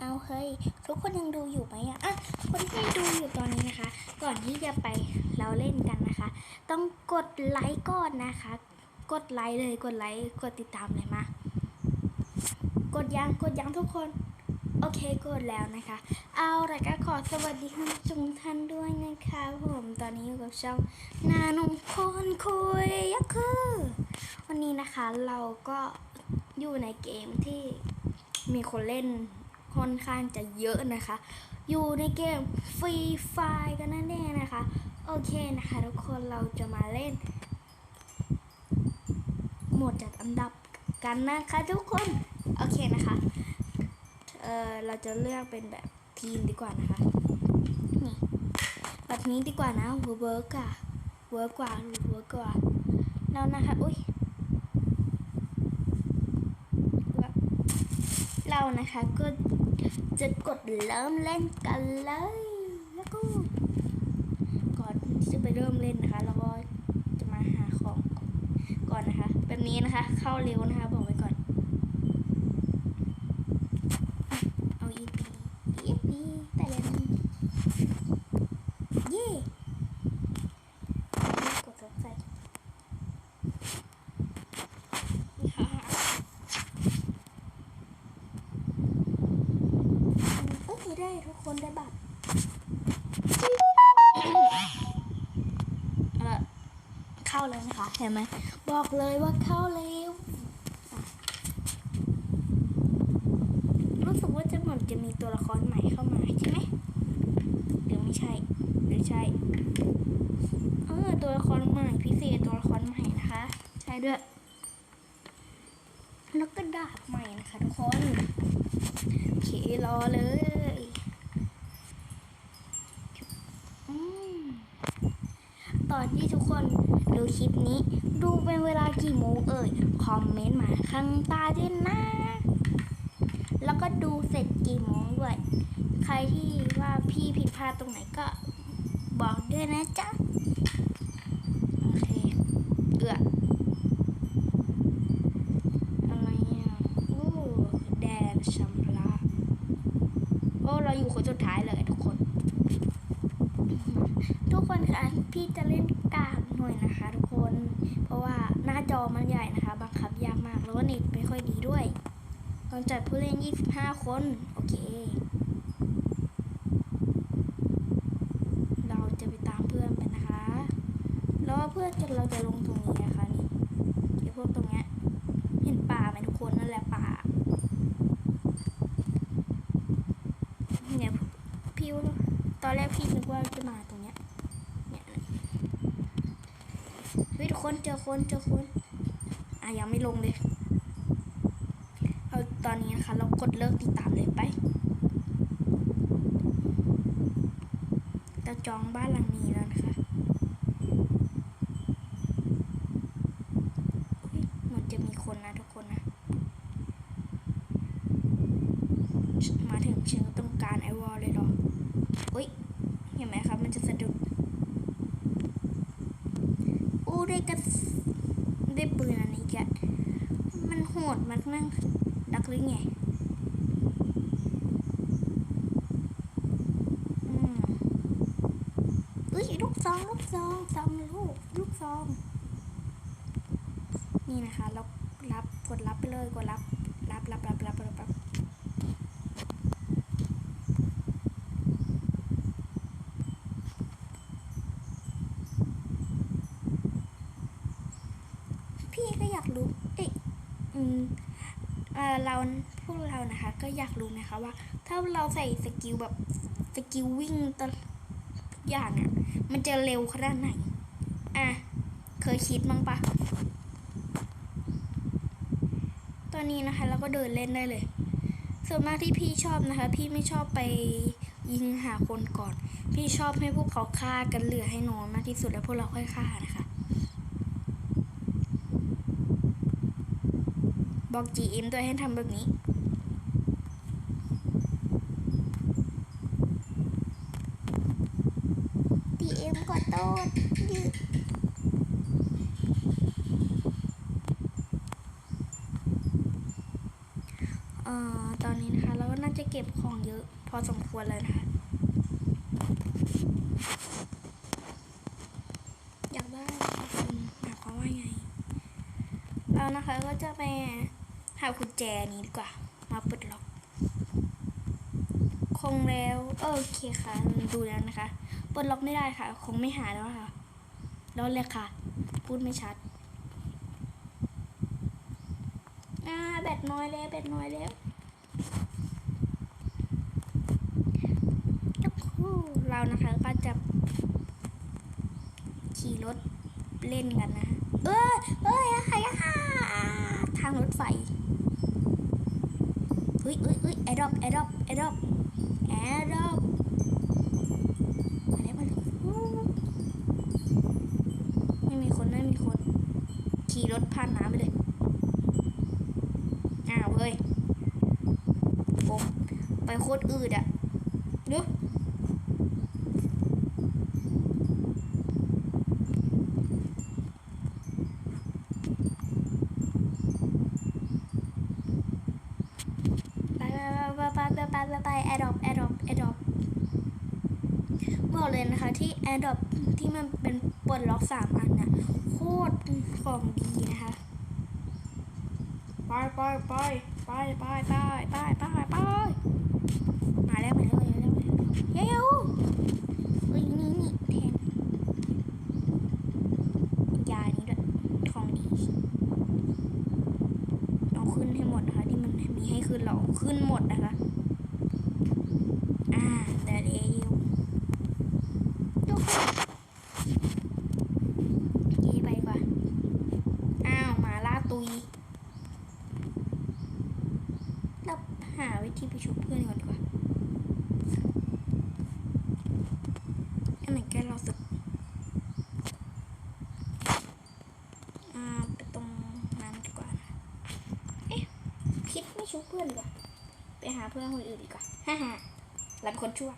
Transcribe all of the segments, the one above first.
เอาเฮ้ย ทุกคนยังดูอยู่ไหมอะอะคนที่ดูอยู่ตอนนี้นะคะ ก่อนที่จะไปเราเล่นกันนะคะ ต้องกดไลค์ก่อนนะคะ กดไลค์เลยกดไลค์กดติดตามเลยมากดยังกดยังทุกคน โอเคกดแล้วนะคะ เอาละก็ขอสวัสดีคุณผู้ชมทุกท่านด้วยนะคะผมตอนนี้อยู่กับช่องนานงคนคุยยักคือ วันนี้นะคะเราก็อยู่ในเกมที่มีคนเล่น ค่อนข้างจะเยอะนะคะ อยู่ในเกมฟรีไฟกันนั่นเองนะคะ โอเคนะคะทุกคนเราจะมาเล่น หมดจัดอันดับกันนะคะทุกคน โอเคนะคะ เออเราจะเลือกเป็นแบบทีมดีกว่านะคะนี่แบบนี้ดีกว่านะเวิร์กอะเวิร์กกว่าเวิร์กกว่าแล้วนะคะ อุ้ยเรานะคะก็ จะกดเริ่มเล่นกันเลย แล้วก็ก่อนที่จะไปเริ่มเล่นนะคะเราก็จะมาหาของก่อนนะคะ แบบนี้นะคะ เข้าเร็วนะคะ บอกไว้ก่อน เอาอีพีอีพีแต่ละทีเย่กดสนใจโอเคได้ทุกคนได้บัตรเอ่อเข้า เห็นไหมบอกเลยว่าเข้าเร็วรู้สึกว่าจะเหมือนจะมีตัวละครใหม่เข้ามาใช่ไหมหรือไม่ใช่หรือใช่เออตัวละครใหม่พิเศษตัวละครใหม่นะคะ ใช่ด้วยแล้วก็ดาบใหม่นะคะทุกคนโอเครอเลยอืมตอนที่ ดูคลิปนี้ ดูเป็นเวลากี่โมงเอ่ย คอมเมนต์มาข้างใต้ด้วยนะ แล้วก็ดูเสร็จกี่โมงด้วย ใครที่ว่าพี่ผิดพลาดตรงไหนก็บอกด้วยนะจ๊ะ โอเคเอืออะไรอะโอ้แดนชำระโอ้เราอยู่คนสุดท้ายเลยทุกคน ทุกคนคะพี่จะเล่นกาก หน่อยนะคะ ทุกคน เพราะว่าหน้าจอมันใหญ่นะคะ บังคับยากมากแล้วก็เน็ตไม่ค่อยดีด้วยกำจัดผู้เล่น 25 คน โอเค เราจะไปตามเพื่อนไปนะคะ แล้วเพื่อนจะเราจะลงตรงนี้นะคะนี่ไอ้พวกตรงเนี้ย เห็นป่าไหมทุกคนนั่นแหละป่า เนี่ยพี่ว่าตอนแรกพี่นึกว่าจะมาตรงเนี้ย เนี่ยเฮ้ยทุก คนเจอคนเจอคนอะยังไม่ลงเลยเอาตอนนี้นะคะ เรากดเลิกติดตามเลยไปเราจองบ้านหลังนี้แล้วนะคะอุ๊ยมันจะมีคนนะทุกคนนะ มาถึงเชิงต้องการไอวอลเลยเหรออุ้ยเห็นไหมครับ มันจะสะดุดอู้ ได้กระสได้ปืนอันนี้แกมันโหดมันนั่งดักหรือไงอืมอุ้ยลูกซองลูกซองซองลูกลูกซอง นี่นะคะเรารับกดรับไปเลยกดรับ รับรับรับรับรับรับพี่ก็อยาก รู้เอ๊ะอืมเออเราพวกเรานะคะ ก็อยากรู้นะคะว่า ถ้าเราใส่สกิลแบบสกิลวิ่งตลอดทุกอย่างอะ่ะ มันจะเร็วขนาดไหน อะ เคยคิดมั้งปะตอนนี้นะคะเราก็เดินเล่นได้เลย ส่วนมากที่พี่ชอบนะคะ พี่ไม่ชอบไปยิงหาคนก่อน พี่ชอบให้พวกเขาฆ่ากันเหลือให้น้อยมากที่สุดแล้วพวกเราค่อยฆ่านะคะ บอก GM ด้วยให้ทำแบบนี้ DM ขอโทษดื้อเอ่อตอนนี้นะคะเราก็น่าจะเก็บของเยอะพอสมควรแล้วนะคะอยากได้คุณหมายความว่าไงเรานะคะก็จะไป หากุญแจนี้ดีกว่า มาเปลดล็อก คงแล้วโอเคค่ะ ดูแล้วนะคะ เปลดล็อกไม่ได้ค่ะ คงไม่หาแล้วค่ะ แล้วเลยค่ะ พูดไม่ชัดอ่าแบตน้อยแล้วแบตน้อยแล้วแล้วคู่เรานะคะก็จะขี่รถเล่นกันนะ เอ้ยเอ้ยอะค่ะอะทางรถไฟ ฮ้ยเฮ้ยเฮ้ยแอร์ดรอปแอร์ดรอปแอร์ดรอปแอร์ดรอปมาแล้วมาแล้วอู้ไม่มีคนไม่มีคน ขี่รถผ่านน้ำไปเลยอ้าวเฮ้ยผมไปโคตรอืดอะดูไปไปไปไปไปไปไปแอดดอปแอดดอปแอดดอป บอกเลยนะคะที่แอดดอปที่มันเป็นปลดล็อกสามอันน่ะโคตรของดีนะคะไปไปไปไปไปไปไปไปไปมาแล้วมาแล้วมาแล้วมาแล้วเย้วเอ้ยนี่นี่แทนยานี้ด้วยของดีต้องขึ้นให้หมดนะคะที่มันมีให้ขึ้นเราขึ้นหมดนะคะ อ่าแต่เร็วทุกคนยี่ไปดีกว่าอ้าวหมาล่าตุย เราหาวิธีไปชุบเพื่อนก่อนดีกว่า อันไหนแกเราสึก อ่าไปตรงนั้นดีกว่านะเอ๊ะ คิดไม่ชุบเพื่อนดีกว่าไปหาเพื่อนคนอื่นดีกว่าฮ่าฮ่าเราเป็นคนชั่ว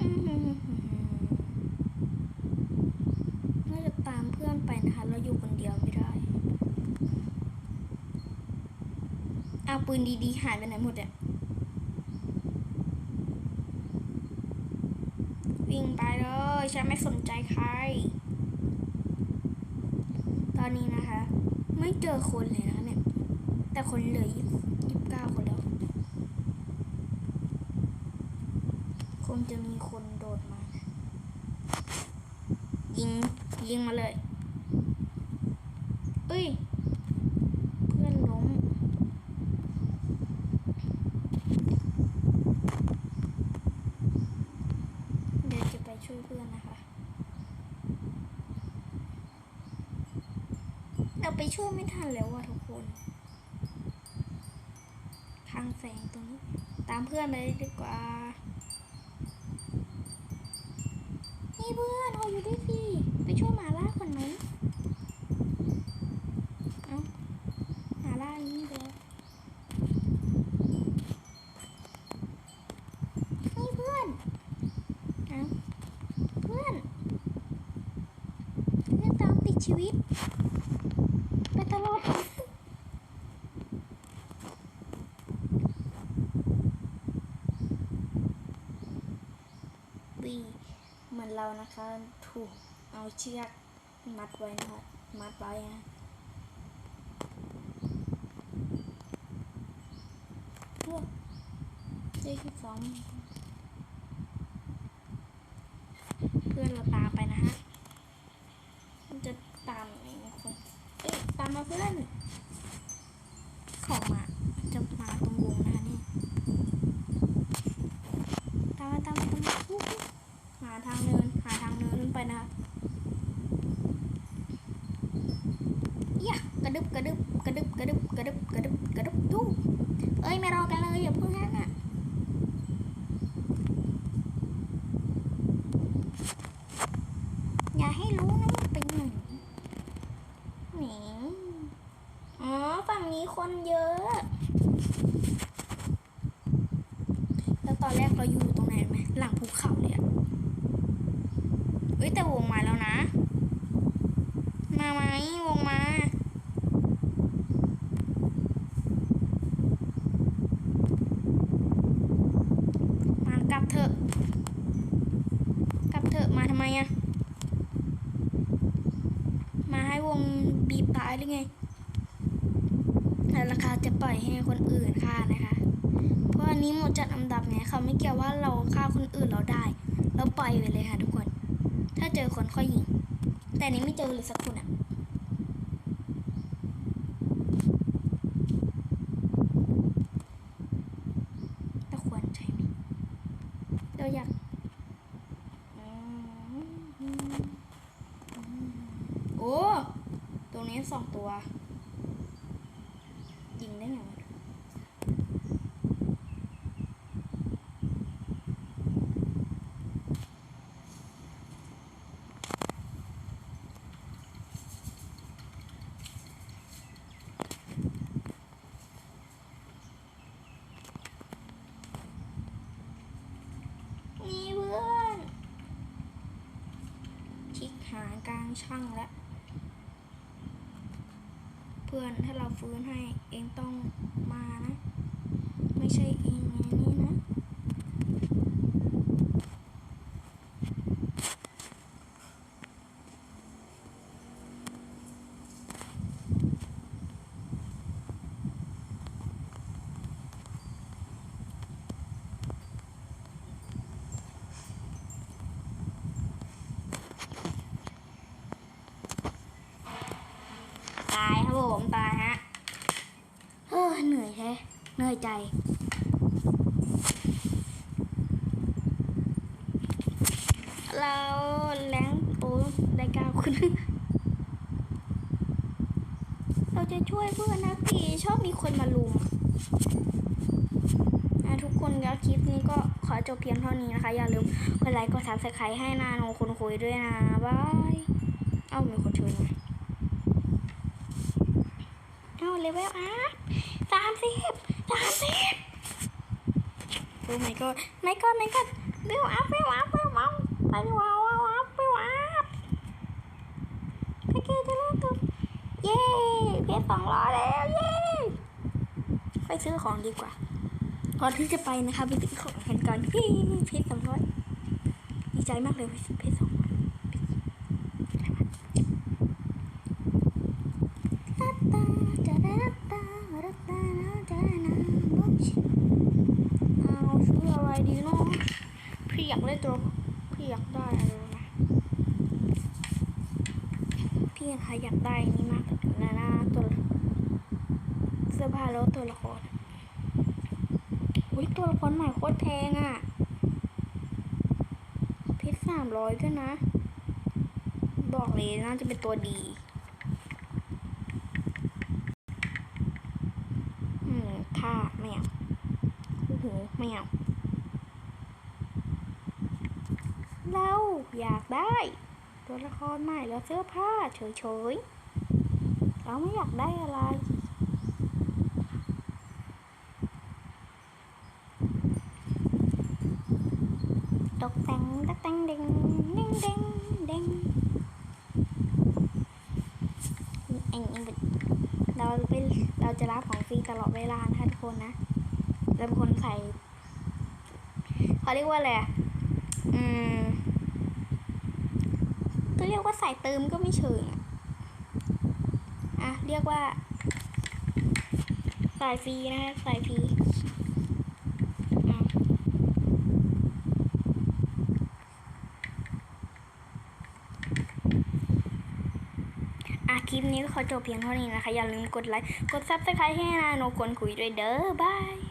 อืมน่าจะตามเพื่อนไปนะคะเราอยู่คนเดียวไม่ได้เอาปืนดีๆหายไปไหนหมดอะ วิ่งไปเลย ฉันไม่สนใจใคร ตอนนี้นะคะ ไม่เจอคนเลยนะคะเนี่ย แต่คนเหลือยี่สิบเก้าคนแล้ว คงจะมีคนโดดมา ยิง ยิงมาเลย เอ้ย เพื่อนล้ม เดี๋ยวจะไปช่วยเพื่อนนะคะ เรา ไปช่วยไม่ทันแล้วว่ะทุกคน ทางแสงตรงนี้ ตามเพื่อนไปดีกว่า นี่เพื่อนเราอยู่ด้วยสิไปช่วยหมาล่าก่อนไหมเอ้าหมาล่านี่เดียวนี่เพื่อนเอ้าเพื่อนเพื่อนตามติดชีวิต ไปตลอดวีเหมือ นเรานะคะ ถูกเอาเชือกมัดไว้นะคะมัดไว้นะโอ้เลขที่สองเพื่อนเราตามไปนะฮะ มันจะตามเองคนเอ้ยตามมาเพื่อนของมาจะมาตรงวงนะคะนี่ตามมาตามมาตามมาอู้หูหาทางเดิน หาทางเดินขึ้นไปนะคะยะกระดึบกระดึบกระดึบกระดึบกระดึบกระดึบกระดึบดูเอ้ยไม่รอกันเลยอย่าเพิ่งฮั่นอะ อย่าให้รู้นะว่าเป็นหนึ่งหนีอ๋อ ฝั่งนี้คนเยอะ แล้วต อนแรกเราอยู่ตรงไหนไหมหลังภูเขาเลยอะเอ้ยแต่วงมาแล้วนะ มาไหมวงมามากลับเถอะกลับเถอะมาทำไมอะมาให้วงบีบตายหรือไงแล้วราคาจะปล่อยให้คนอื่นฆ่านะคะ เพราะอันนี้หมดจัดอันดับไงเขาไม่เกี่ยวว่าเราฆ่าคนอื่นเราได้ เราปล่อยไปเลยค่ะทุกคน ถ้าเจอคนค่อยยิง แต่นี้ไม่เจอเลยสักคนอะเราควรใช่ไหมเราอยากอืมโอ้ ตรงนี้สองตัว ยิงได้ไงวะ นี่เพื่อนารกากลางช่างและ เพื่อนถ้าเราฟื้นให้เองต้องมานะ ไม่ใช่เองอย่นี้นะ ตายครับผมตายฮะเฮ้ยเหนื่อยแท้เห นื่อยใจ เราแรงโอ้ได้เก้าคุณเราจะช่วยเพื่อนนะพี่ชอบมีคนมาลุมอะทุกคนแล้วคลิปนี้ก็ขอจบเพียงเท่านี้นะคะ อย่าลืมกดไลค์กดซับสไครต์ให้นาโนคนคุยด้วยนะบายเอ้ามีคนเชิญเอาเลเวลอัพสามสิบ สาสิโอ้ my god my god my god เวอัพเวอัพเวอัพไปดีกว่าวลอัพเวอัพโอเคจะเริ่มตัวเย้เพชรสองร้อยแล้วเย้ไปซื้อของดีกว่า ก่อนที่จะไปนะคะไปซื้อของกันก่อนเพชรสองร้อยดีใจมากเลยเพชรสองร้อย เอาชื่ออะไรดีเนาะพี่อยากได้ตัวพี่อยากได้อะไรนะพี่นะคะอยากได้อันนี่มากนะนะตัวเสื้อผ้าแล้วตัวละครอุ้ยตัวละครใหม่โคตรแพงอะเพชรสามร้อยด้วยนะ บอกเลยน่าจะเป็นตัวดีอืมท่าไม่เอาโอ้โหไม่เอาเราอยากได้ ตัวละครใหม่แล้วเสื้อผ้าเฉยๆเราไม่อยากได้อะไร ตกแต่งตกแต่งเด้งเด้งเด้งเด้งเอ็งเอ็งเราไปเรา จะรับของฟรีตลอดเวลานะคะทุกคนนะเราเป็นคนใส่เขาเรียกว่าอะไรอะอืมก็เรียกว่าใส่เติมก็ไม่เชิงอะอะเรียกว่าใส่ฟรีนะคะใส่ฟรีอะอะคลิปนี้ก็ ขอจบเพียงเท่านี้นะคะ อย่าลืมกดไลค์ กดซับสไครต์ให้นาโนกนคุยด้วยเด้อบาย